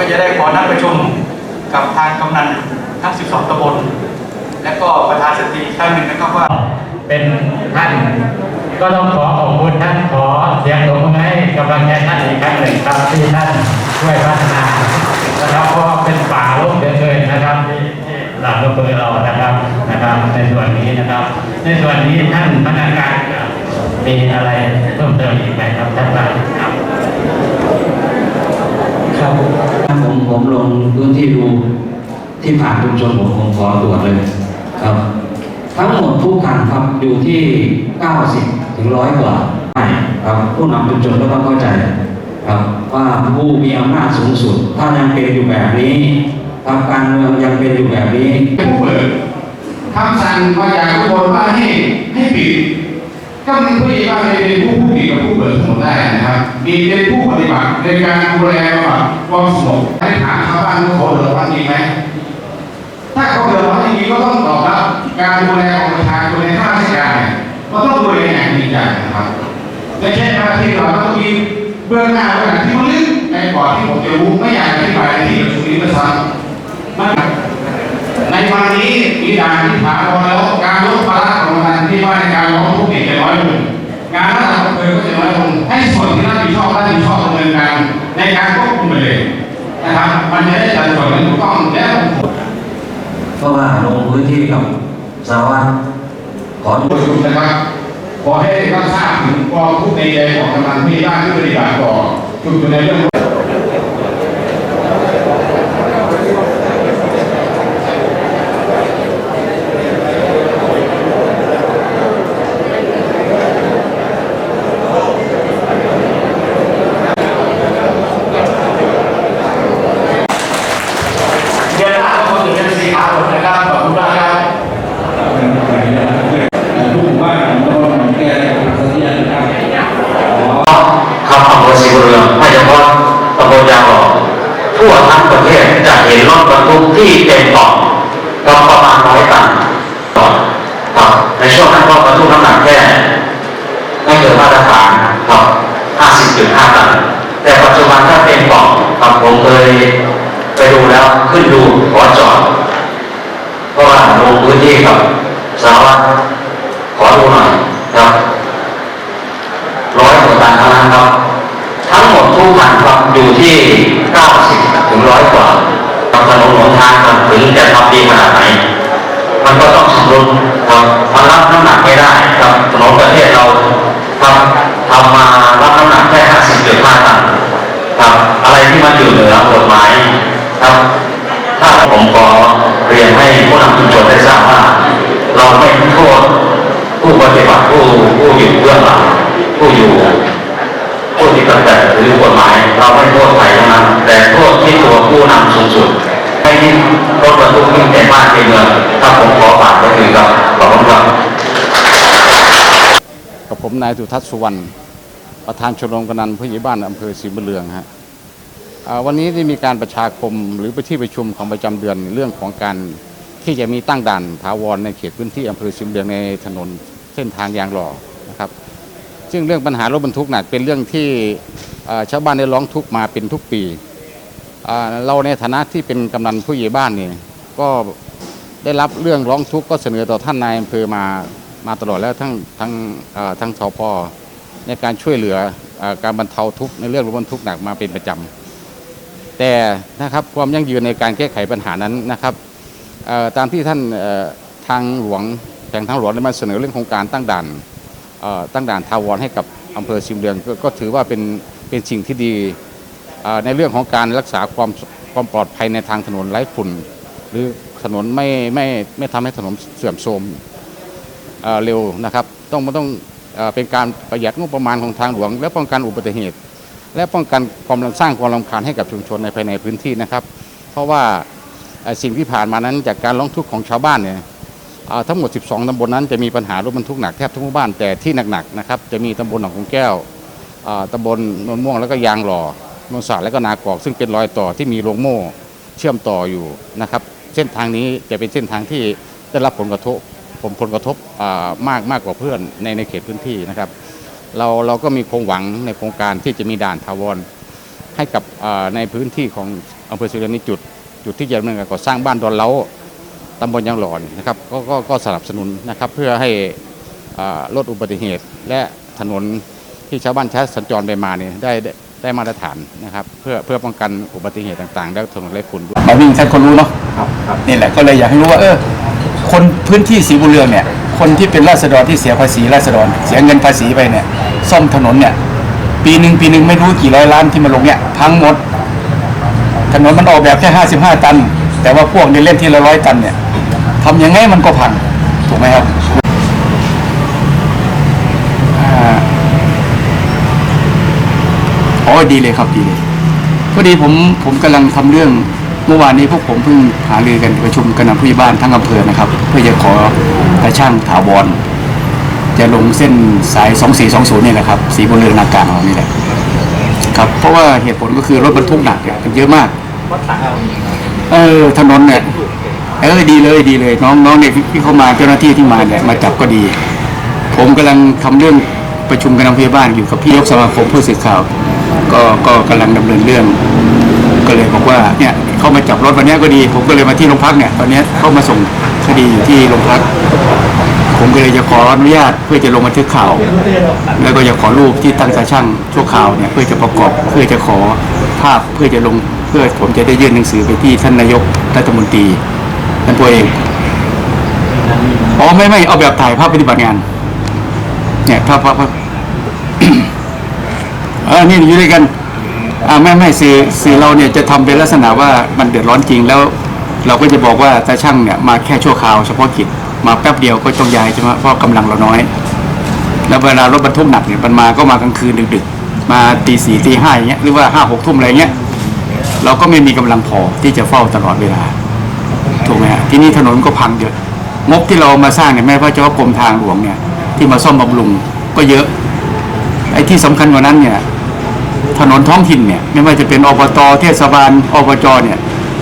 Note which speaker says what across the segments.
Speaker 1: ก็จะได้ขอนัดประชุมกับทางกำนันทั้ง 12ตำบล และก็ประธานสตรีอีกครั้งหนึ่งนะครับว่า
Speaker 2: เป็นท่านก็ต้องขอขอบคุณท่านขอเสียงตบมือให้กำลังใจท่านอีกครั้งหนึ่งครับที่ท่านช่วยพัฒนานะครับเพราะว่าเป็นป่าโลกเหลือเกินนะครับที่ที่หลังอำเภอเรานะครับนะครับ ในส่วนนี้นะครับ ในส่วนนี้ท่านพนักงานมีอะไรเพิ่มเติมอีกไหมครับท่านประธานครับ
Speaker 3: ครับ ผมผมลงพื้นที่ดูที่ผ่านชุมชนผมผมขอตรวจเลยครับ ทั้งหมดทุกคันครับอยู่ที่ 90 ถึงร้อยกว่าใช่ครับผู้นำชุมชนก็ต้องเข้าใจครับว่าผู้มีอำนาจสูงสุด ถ้ายังเป็นอยู่แบบนี้ครับการเมืองยังเป็นอยู่แบบนี้
Speaker 4: ผู้เปิดคำสั่งมาจากทุกคนว่าให้ให้ปิด ก็มีผู้ใหญ่บ้านเป็นผู้ผู้ปิดกับผู้เปิดทั้งหมดได้นะครับ มีเป็นผู้ปฏิบัติในการดูแลความสงบให้ถามชาวบ้านว่าเขาเดือดร้อนจริงไหมถ้าเขาเดือดร้อนจริงก็ต้องตอบรับการดูแลของประชาชนในข้าราชการเนี่ยก็ต้องดูแลอย่างจริงจังนะครับไม่ใช่หน้าที่เราต้องมีเบื้องหน้าเบื้องหลังที่มันลึกในก่อนที่ผมจะรู้ไม่อยากอธิบายในที่ประชุมนี้ด้วยซ้ำมันในวันนี้มีด่านที่ถามรแล้ว ว่าในการร้องทุกข์เนี่ยจะน้อยลงงานระดับอำเภอก็จะน้อยลงให้ส่วนที่รับผิดชอบรับผิดชอบดำเนินการในการควบคุมไปเลยนะครับมันจะได้จัดส่วนที่ถูกต้องและ
Speaker 3: เพราะว่าลงพื้นที่กับสารวัตรขอ
Speaker 4: ประชุมนะครับขอให้รับทราบถึงความทุกข์ในใจของกำลังที่บ้านที่ปฏิบัติต่อชุมชนในเรื่อง
Speaker 1: เดือนหน้าก็คงจะเป็นสีขาวหมดนะครับขอบคุณมากครับ
Speaker 5: ครับอำเภอศรีบุญเรืองไม่เฉพาะตำบลยางหล่อทั่วทั้งประเทศจะเห็นรถบรรทุกที่เต็มปอดก็ประมาณร้อยตันต่อครับในช่วงนั้นก็บรรทุกน้ำหนักแค่ไม่เกินมาตรฐานครับ50.5 ตัน แต่ปัจจุบันถ้าเต็มปอดครับผมเคย ไปดูแล้วขึ้นดูขอจอดเพราะว่าลงพื้นที่กับสาวัตขอดูหน่อยครับร้อยกว่าตันเท่านั้นครับทั้งหมดทุกคันครับอยู่ที่90ถึงร้อยกว่าครับถนนหนทางมันถึงจะทำดีขนาดไหนมันก็ต้องชำรุดครับมันรับน้ำหนักไม่ได้ครับถนนประเทศเราครับทำมารับน้ำหนักแค่50.5ตัน ครับอะไรที่มันอยู่เหนือกฎหมายครับ ถ้าผมขอเรียนให้ผู้นำชุมชนได้ทราบว่า เราไม่โทษผู้ปฏิบัติผู้ผู้อยู่เบื้องหลังผู้อยู่ผู้ที่กำจัดหรือกฎหมาย เราไม่โทษใครทั้งนั้นแต่โทษที่ตัวผู้นำสูงสุดให้ที่รถบรรทุกวิ่งเต็มบ้านเต็มเมืองถ้าผมขอฝากก็คือครับขอบคุณครับ
Speaker 6: กับผมนายสุทัศน์สุวรรณ ประธานชมรมกำนันผู้ใหญ่บ้านอำเภอศรีบุญเรืองฮะวันนี้ได้มีการประชาคมหรือไปที่ประชุมของประจำเดือนเรื่องของการที่จะมีตั้งด่านถาวรในเขตพื้นที่อำเภอศรีบุญเรืองในถนนเส้นทางยางหล่อนะครับ ซึ่งเรื่องปัญหารถบรรทุกหนักเป็นเรื่องที่ชาวบ้านได้ร้องทุกมาเป็นทุกปีเราในฐานะที่เป็นกำนันผู้ใหญ่บ้านเนี่ยก็ได้รับเรื่องร้องทุกข์ก็เสนอต่อท่านนายอำเภอมามาตลอดแล้วทั้งทั้งทั้งทพ ในการช่วยเหลืออการบรรเทาทุกข์ในเรื่องรถบรรทุกหนักมาเป็นประจำแต่นะครับความยั่งยืนในการแก้ไขปัญหานั้นนะครับตามที่ท่านทางหลวงแขวงทางหลวงได้มาเสนอเรื่องของการตั้งด่านตั้งด่านทาวรให้กับอำเภอซิมเรืองก็ก็ถือว่าเป็นเป็นสิ่งที่ดีในเรื่องของการรักษาความความปลอดภัยในทางถนนไร้ฝุ่น หรือถนนไม่ไม่ไม่ทำให้ถนนเสื่อมโทรมเอ่อเร็วนะครับ ต้องมันต้อง เป็นการประหยัดงบประมาณของทางหลวง และป้องกันอุบัติเหตุ และป้องกันความรำสร้างความรำคาญให้กับชุมชนในภายในพื้นที่นะครับ เพราะว่าสิ่งที่ผ่านมานั้นจากการร้องทุกข์ของชาวบ้านเนี่ยทั้งหมด 12 ตำบลนั้นจะมีปัญหารถบรรทุกหนักแทบทุกหมู่บ้านแต่ที่หนักๆนะครับจะมีตำบลหนองคงแก้วตำบลนนม่วงแล้วก็ยางหล่อนนสาและก็นากอก ซึ่งเป็นรอยต่อที่มีโรงโม่เชื่อมต่ออยู่นะครับ เส้นทางนี้จะเป็นเส้นทางที่ได้รับผลกระทบ ผมผลกระทบมากมากกว่าเพื่อนในในเขตพื้นที่นะครับ เราเราก็มีคงหวังในโครงการที่จะมีด่านทาวรให้กับในพื้นที่ของอำเภอสุรินทร์นี่จุดจุดที่จะดำเนินการก่อสร้างบ้านดอนเล้าตำบลยางหลอนนะครับก็ก็ก็สนับสนุนนะครับเพื่อให้ลดอุบัติเหตุ และถนนที่ชาวบ้านใช้สัญจรไปมาเนี่ยได้ได้ได้มาตรฐานนะครับ เพื่อเพื่อป้องกันอุบัติเหตุต่างๆ และถนนไร้ฝุ่นด้วย
Speaker 7: มาวิ่งท่านคนรู้เนาะนี่แหละก็เลยอยากให้รู้ว่าเออ คนพื้นที่สีบุเรืองเนี่ย คนที่เป็นราษฎรที่เสียภาษีราษฎร เสียเงินภาษีไปเนี่ย ซ่อมถนนเนี่ย ปีหนึ่งปีหนึ่งไม่รู้กี่ร้อยล้านที่มาลงเนี่ยทั้งหมด ถนนมันออกแบบแค่ห้าสิบห้าตัน แต่ว่าพวกนี้เล่นที่ละร้อยตันเนี่ยทำยังไงมันก็พังถูกไหมครับอ๋อดีเลยครับดีเลยพอดีผมผมกำลังทำเรื่อง มื่อวานนี้พวกผมเพิ่งหารือกันประชุมกันกับผู้ใหญ่บ้านทั้งอำเภอนะครับ เพื่อจะขอตาช่างถาวรจะลงเส้นสาย 2420นี่แหละครับ สีบุญเรืองนาการของเรานี่แหละครับ เพราะว่าเหตุผลก็คือรถบรรทุกหนักเนี่ยมันเยอะมากเออถนนเนี่ยเออดีเลยดีเลย น้องน้องเนี่ยที่เขามาเจ้าหน้าที่ที่มาเนี่ยมาจับก็ดี ผมกำลังทำเรื่องประชุมกันทางพยาบาลอยู่กับพี่ยกสมาคมผู้สื่อข่าว ก็ก็กำลังดำเนินเรื่อง ก็เลยบอกว่าเนี่ย เขามาจับรถวันนี้ก็ดี ผมก็เลยมาที่โรงพักเนี่ยตอนนี้เขามาส่งคดีอยู่ที่โรงพัก ผมก็เลยจะขออนุญาตเพื่อจะลงบันทึกข่าว แล้วก็จะขอรูปที่ตั้งตาช่างชั่วข่าวเนี่ยเพื่อจะประกอบเพื่อจะขอภาพเพื่อจะลงเพื่อผมจะได้ยื่นหนังสือไปที่ท่านนายกรัฐมนตรีท่านตัวเองอ๋อไม่ไม่เอาแบบถ่ายภาพปฏิบัติงาน เนี่ยภาพภาพภาพเออนี่อยู่ด้วยกัน อ่าไม่ไม่สื่อสื่อเราเนี่ยจะทำเป็นลักษณะว่ามันเดือดร้อนจริงแล้ว เราก็จะบอกว่าตาช่างเนี่ยมาแค่ชั่วคราวเฉพาะกิจมาแป๊บเดียวก็ต้องย้ายใช่ไหมเพราะกำลังเราน้อย แล้วเวลารถบรรทุกหนักเนี่ยมันมาก็มากลางคืนดึกๆ มาตีสี่ตีห้าอย่างเงี้ยหรือว่าห้าหกทุ่มอะไรเงี้ยเราก็ไม่มีกำลังพอที่จะเฝ้าตลอดเวลาถูกไหมฮะที่นี่ถนนก็พังเยอะงบที่เรามาสร้างเนี่ยแม้ว่าจะว่ากรมทางหลวงเนี่ยที่มาซ่อมบำรุงก็เยอะไอ้ที่สำคัญกว่านั้นเนี่ย ถนนท้องถิ่นเนี่ยไม่ว่าจะเป็นอบตเทศบาลอบจเนี่ย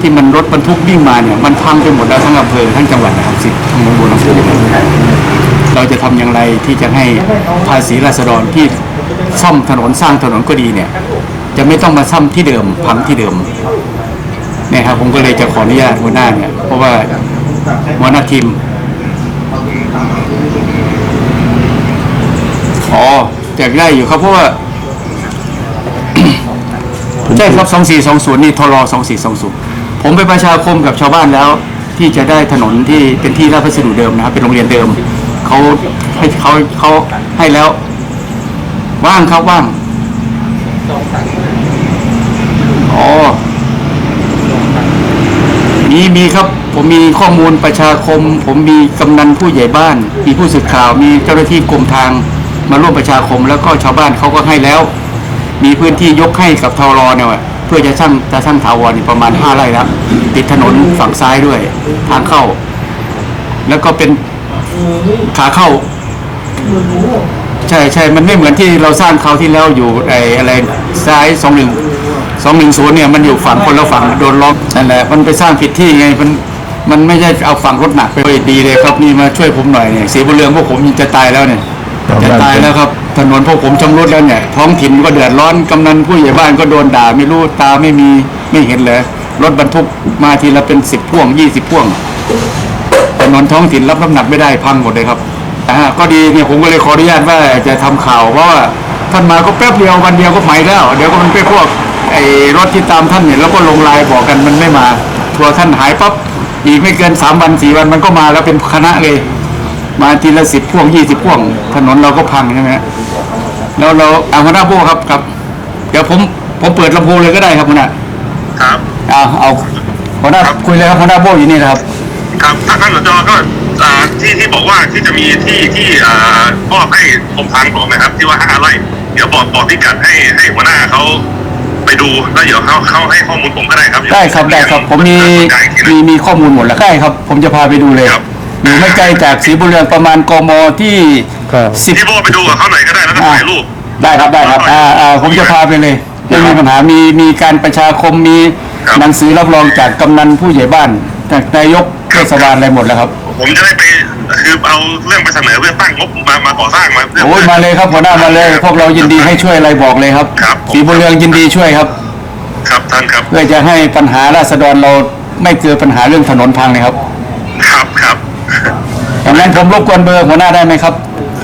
Speaker 7: ที่มันรถบรรทุกวิ่งมาเนี่ยมันพังไปหมดแล้วทั้งอำเภอทั้งจังหวัดนะครับสิทั้งหมดบนอำเภอเนี่ยเราจะทำอย่างไรที่จะให้ภาษีราษฎรที่ซ่อมถนนสร้างถนนก็ดีเนี่ย จะไม่ต้องมาซ่อมที่เดิมพังที่เดิมเนี่ยครับผมก็เลยจะขออนุญาตหัวหน้าเนี่ยเพราะว่าหัวหน้าทีมอ๋อแจกได้อยู่ครับเพราะว่า ใช่ครับ 2420 นี่ทร2420 ผมไปประชาคมกับชาวบ้านแล้ว ที่จะได้ถนนที่เป็นที่ราชพัสดุเดิมนะครับ เป็นโรงเรียนเดิม เขาให้เขาเขาให้แล้ว ว่างครับว่างอ๋อมีมีครับ ผมมีข้อมูลประชาคม ผมมีกำนันผู้ใหญ่บ้าน มีผู้สื่อข่าว มีเจ้าหน้าที่กรมทางมาร่วมประชาคมแล้วก็ชาวบ้านเขาก็ให้แล้ว มีพื้นที่ยกให้กับทรอเนี่ยเพื่อจะสร้างจะสร้างถาวรประมาณห้าไร่แล้วติดถนนฝั่งซ้ายด้วยทางเข้า แล้วก็เป็นขาเข้า ใช่ใช่มันไม่เหมือนที่เราสร้างคราวที่แล้วอยู่ไอ้อะไรซ้ายสองหนึ่งสองหนึ่งศูนย์เนี่ยมันอยู่ฝั่งคนละฝั่งโดนล็อกนั่นแหละมันไปสร้างผิดที่ไงมันมันไม่ใช่เอาฝั่งรถหนักไปดีเลยครับนี่มาช่วยผมหน่อยเนี่ยสีบุญเรืองพวกผมจะตายแล้วเนี่ยจะตายแล้วครับ ถนนพวกผมชำรุดแล้วเนี่ย ท้องถิ่นก็เดือดร้อนกำนันผู้ใหญ่บ้านก็โดนด่าไม่รู้ตาไม่มีไม่เห็นเลยรถบรรทุกมาทีละเป็นสิบพ่วงยี่สิบพ่วงถนนท้องถิ่นรับน้ำหนักไม่ได้พังหมดเลยครับอ่าก็ดีเนี่ยผมก็เลยขออนุญาตว่าจะทำข่าวเพราะว่าท่านมาก็แป๊บเดียววันเดียวก็ไปแล้ว เดี๋ยวก็มันไปพวกไอ้รถที่ตามท่านเนี่ยแล้วก็ลงไลน์บอกกันมันไม่มาทัวร์ท่านหายปั๊บอีกไม่เกินสามวันสี่วันมันก็มาแล้วเป็นคณะเลย มาทีละสิบพ่วงยี่สิบพ่วง ถนนเราก็พังใช่ไหมฮะแล้วเราเอาหัวหน้าโบครับครับ เดี๋ยวผมผมเปิดลำโพงเลยก็ได้ครับหัวหน้า
Speaker 8: ครับ
Speaker 7: เอาเอาหัวหน้าคุยเลยครับหัวหน้าโบอยู่นี่นะครับ
Speaker 8: ครับท่านท่านสจก็อ่าที่ที่บอกว่าที่จะมีที่ที่อ่ามอบให้กรมทางหลวงนะครับ ที่ว่าห้าไร่เดี๋ยวบอกบอกพิกัดให้ให้หัวหน้าเขาไปดูแล้วเดี๋ยวเขาเขาให้ข้อมูลผมก็ได้ครับ
Speaker 7: ได้ครับได้ครับ ผมมี
Speaker 8: ได้อีกทีห
Speaker 7: มี
Speaker 8: นึ่ง
Speaker 7: มีข้อมูลหมดแล้วได้ครับ ผมจะพาไปดูเลย
Speaker 8: ครับ
Speaker 7: อยู่ไม่ไกลจากศรีบุญเรืองประมาณกมที่สิบ
Speaker 8: พี่โบไปดูกับเขาหน่อยก็ได้แล้วก็ถ่ายรูป
Speaker 7: ได้ครับได้ครับอ่าอ่าผมจะพาไปเลยไม่มีปัญหามีมีการประชาคมมี
Speaker 8: ครับ
Speaker 7: หนังสือรับรองจากกำนันผู้ใหญ่บ้านจากนายกเทศบาลอะไรหมดแล้วครับ
Speaker 8: ผมจะได้ไปคือเอาเรื่องไปเสนอเพื่อตั้งงบมามาก่อสร้างมาเพื่
Speaker 7: โอ้ยมาเลยครับหัวหน้ามาเลย พวกเรายินดีให้ช่วยอะไรบอกเลยครับ
Speaker 8: ครับผม
Speaker 7: สีบุญเรืองยินดีช่วยครับ
Speaker 8: ครับท่านครับ
Speaker 7: เพื่อจะให้ปัญหาราษฎรเราไม่เกิดปัญหาเรื่องถนนพังนะครับ
Speaker 8: ครับครับ
Speaker 7: ดังนั้นผมรบกวนเบอร์หัวหน้าได้ไหมครับ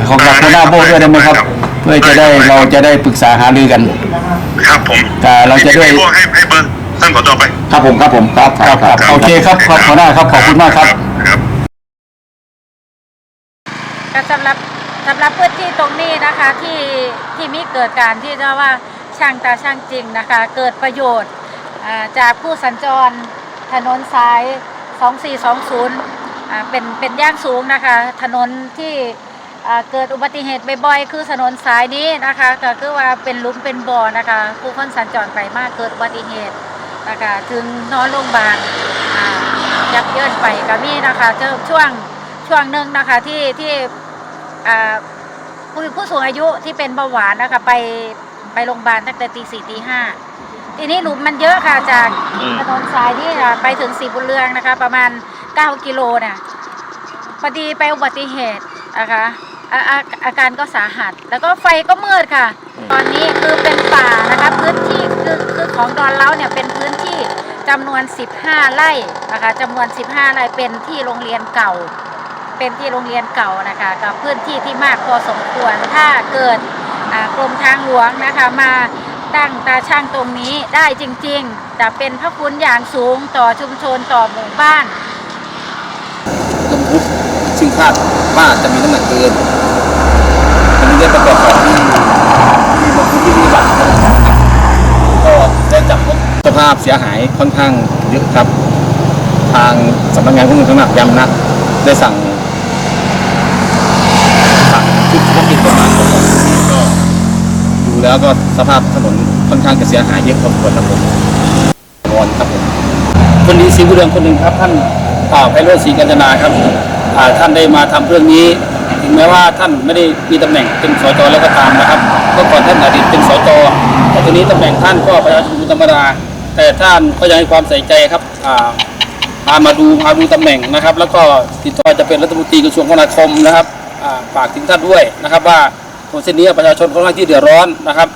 Speaker 7: ของกับหัวหน้าโบด้วยได้ไหมครับ เพื่อจะได้เราจะได้ปรึกษาหารือกัน
Speaker 8: ครับผม
Speaker 7: แต่เราจะด้วย
Speaker 8: ให้ให้ให้เบอร์ท่านขอจอไป
Speaker 7: ครับผมครับผมครับครับครับโอเคครับครับหัวหน้าครับขอบคุณมากครับ
Speaker 8: ครับ
Speaker 9: ก็สำหรับสำหรับพื้นที่ตรงนี้นะคะที่ที่มีเกิดการที่เรียกว่าช่างตาช่างจริงนะคะ เกิดประโยชน์อ่าจากผู้สัญจรถนนสาย 2420 อ่าเป็นเป็นย่างสูงนะคะ ถนนที่อ่าเกิดอุบัติเหตุบ่อยๆคือถนนสายนี้นะคะก็คือว่าเป็นหลุมเป็นบ่อนะคะผู้คนสัญจรไปมากเกิดอุบัติเหตุนะคะถึงนอนโรงพยาบาลอ่ายับเยินไปก็มีนะคะเจอช่วงช่วงหนึ่งนะคะที่ที่อ่าผู้ผู้สูงอายุที่เป็นเบาหวานนะคะไปไปโรงพยาบาลตั้งแต่ตีสี่ตีห้าทีนี้หลุมมันเยอะค่ะจากถนนสายนี่ค่ะไปถึงสีบุญเรืองนะคะ ประมาณ 9 กิโลเนี่ยพอดีไปอุบัติเหตุนะคะอาอาอาการก็สาหัส แล้วก็ไฟก็มืดค่ะ ตอนนี้คือเป็นป่านะคะพื้นที่คือคือของดอนเล้าเนี่ยเป็นพื้นที่จำนวน 15 ไร่นะคะจำนวน 15 ไร่เป็นที่โรงเรียนเก่า เป็นที่โรงเรียนเก่านะคะกับพื้นที่ที่มากพอสมควรถ้าเกิดอ่ากรมทางหลวงนะคะมาตั้งตาช่างตรงนี้ได้จริงๆ จะเป็นพระคุณอย่างสูงต่อชุมชนต่อหมู่บ้าน
Speaker 10: บรรทุกซึ่งคาดว่าจะมีน้ำหนักเกินอันนี้ได้ประกอบกับที่ที่บรรทุกที่มีบัตรนะครับก็ได้จับพบสภาพเสียหายค่อนข้างเยอะครับ ทางสำนักงานข้อมูลทางน้ำยามนะได้สั่งสั่งชุดเฉพาะกิจประมาณก็ดูแล้วก็สภาพถนนค่อนข้างจะเสียหายเยอะพอสมควรครับผมวอนครับผมคนดีศรีบุเรืองคนหนึ่งครับท่าน ไพโรจน์ศรีกัญจนาครับท่านได้มาทำเรื่องนี้ ถึงแม้ว่าท่านไม่ได้มีตำแหน่งเป็นสจแล้วก็ตามนะครับเมื่อก่อนท่านอดีตเป็นสจแต่ทีนี้ตำแหน่งท่านก็ประชาชนธรรมดาแต่ท่านก็ยังให้ความใส่ใจครับอ่าพามาดูพาดูตำแหน่งนะครับ แล้วก็ติดต่อจะเป็นรัฐมนตรีกระทรวงคมนาคมนะครับฝากถึงท่านด้วยนะครับ ว่าถนนเส้นนี้ประชาชนค่อนข้างที่เดือดร้อนนะครับ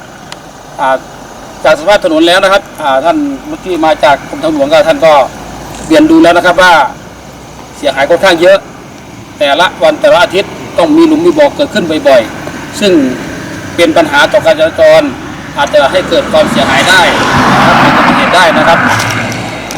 Speaker 10: จากสภาพถนนแล้วนะครับท่านเมื่อกี้มาจากกรมทางหลวงก็ท่านก็เรียนดูแล้วนะครับว่า เสียหายค่อนข้างเยอะ แต่ละวันแต่ละอาทิตย์ต้องมีหลุมมีบ่อเกิดขึ้นบ่อยๆ ซึ่งเป็นปัญหาต่อการจราจรอาจจะให้เกิดความเสียหายได้นะครับเกิดอุบัติเหตุได้นะครับ